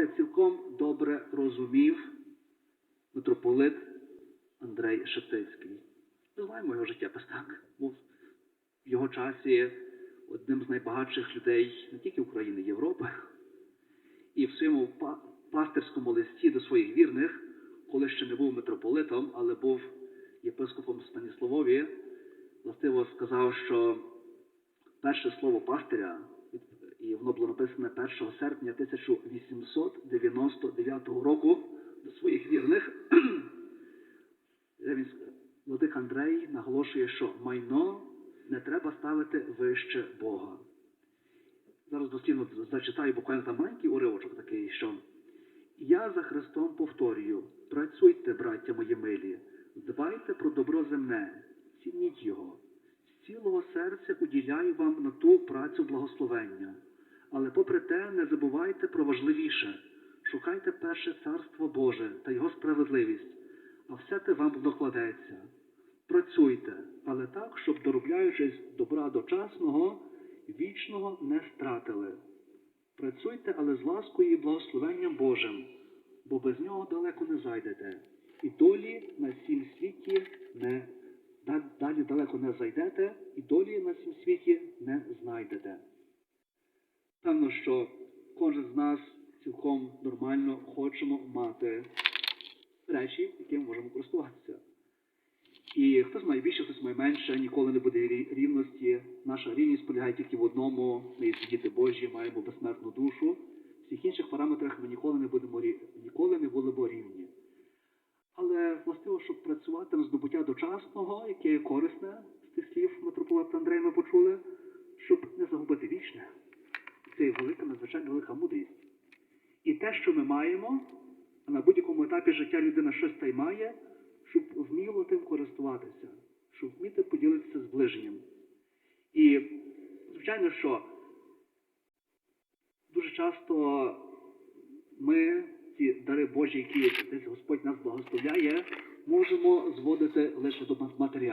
це цілком добре розумів митрополит Андрей Шептицький. Ми знаємо його життєпис так. Був в його часі одним з найбагатших людей не тільки України, Європи. І в своєму пастирському листі до своїх вірних, коли ще не був митрополитом, але був єпископом Станіславові, властиво сказав, що перше слово пастиря, і воно було написане 1 серпня 1899 року до своїх вірних. Владик Андрей наголошує, що майно не треба ставити вище Бога. Зараз дослідно зачитаю буквально там маленький уривочок такий, що я за Христом повторюю, працюйте, браття мої милі, дбайте про добро земне, цініть його. З цілого серця уділяю вам на ту працю благословення. Але попри те, не забувайте про важливіше. Шукайте перше царство Боже та його справедливість, а все те вам докладеться. Працюйте, але так, щоб, доробляючись добра дочасного, вічного не стратили. Працюйте, але з ласкою і благословенням Божим, бо без нього далеко не зайдете, і долі на сім світі не далі далеко не зайдете, і долі на сім світі не знайдете. Певно, що кожен з нас цілком нормально хочемо мати речі, якими можемо користуватися. І хтось має більше, хтось має менше, ніколи не буде рівності. Наша рівність полягає тільки в одному, ми є діти Божі, маємо безсмертну душу. В всіх інших параметрах ми ніколи не будемо ніколи не будемо рівні. Але властиво, щоб працювати на здобуття дочасного, яке є корисне, з тих слів митрополита Андрея ми почули, щоб не загубити вічне. Це є велика, мудрість. І те, що ми маємо, на будь-якому етапі життя людина щось та й має, щоб вміло тим користуватися, щоб вміти поділитися з ближнім. І, звичайно, що дуже часто ми ці дари Божі, які десь Господь нас благословляє, можемо зводити лише до матеріалу.